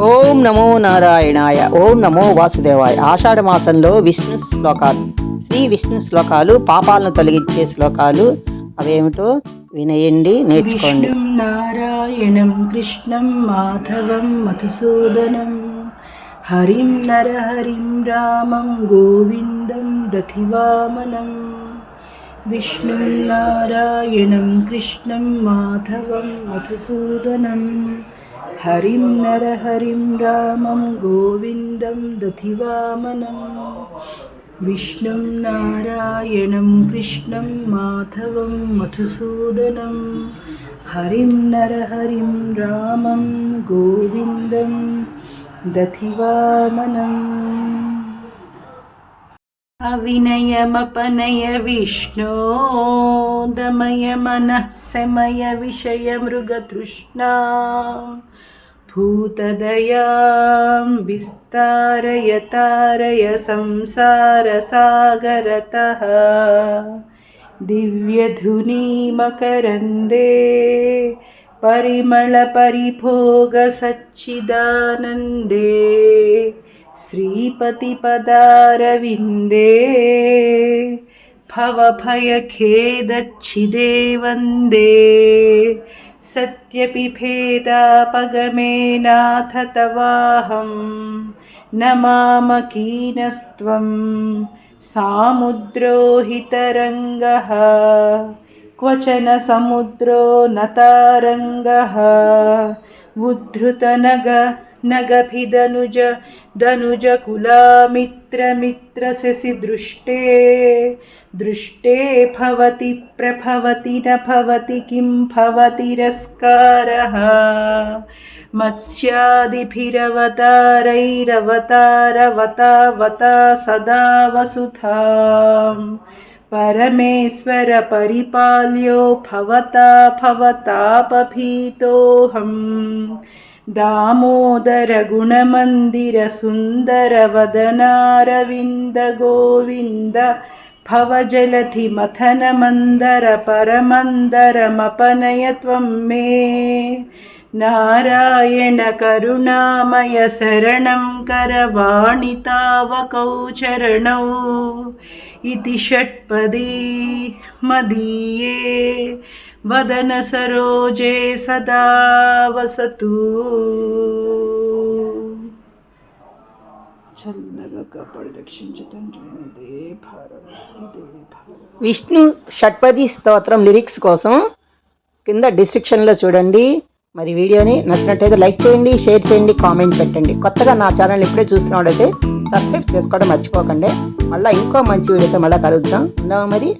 ఓం నమో నారాయణాయ ఓం నమో వాసుదేవాయ. ఆషాఢ మాసంలో విష్ణు శ్లోకాలు శ్రీ విష్ణు శ్లోకాలు పాపాలను తొలగించే శ్లోకాలు అవేమిటో వినయండి నేర్చుకోండి. నారాయణం కృష్ణం మాధవం మధుసూదనం హరిం నరహరిం రామం గోవిందం దధివామనం. విష్ణుం నారాయణం కృష్ణం మాధవం మధుసూదనం. हरिं नर हरिं रामं गोविन्दं दधि वामनं विष्णुं नारायणं कृष्णं माधवं मधुसूदनं। हरिं नर हरिं रामं गोविन्दं दधि वामनम् दमय मनः समयविषयमृगतृष्णा भूतदयां विस्तारय तारय संसारसागरतः दिव्यधुनीमकरन्दे परिमलपरिभोगसच्चिदानन्दे श्रीपतिपदारविन्दे भवभयखेदच्छिदे वन्दे सत्यपि भेदापगमेनाथतवाहं न मामकीनस्त्वं सामुद्रो क्वचन समुद्रो न तारङ्गः उद्धृतनग नगभिदनुज दनुजकुलामित्रमित्रशसि दृष्टे। भवति, प्रभवति, न भवति, किं भवतिरस्कारः मत्स्यादिभिरवतारैरवतारवतावता सदा वसुधां। परमेश्वर परिपाल्यो, भवता भवतापभीतोऽहम्। दामोदरगुणमन्दिरसुन्दरवदनारविन्दगोविन्द भवजलधिमथनमन्दरपरमन्दरमपनय त्वं मे नारायण करुणामय शरणं करवाणि तावकौ चरणौ इति षट्पदी मदीये వదన సరోజే సదా వసతు చల్లగా కాపాడి రక్షించు తండ్రి ఇదే భారం ఇదే భారం. విష్ణు షట్పది స్తోత్రం లిరిక్స్ కోసం కింద డిస్క్రిప్షన్లో చూడండి. మరి వీడియోని నచ్చినట్టయితే లైక్ చేయండి షేర్ చేయండి కామెంట్ పెట్టండి. కొత్తగా నా ఛానల్ ఇప్పుడే చూస్తున్నట్టయితే సబ్స్క్రైబ్ చేసుకోవడం మర్చిపోకండి. మళ్ళీ ఇంకో మంచి వీడియోతో మళ్ళీ కలుద్దాం. ఉందామా మరి?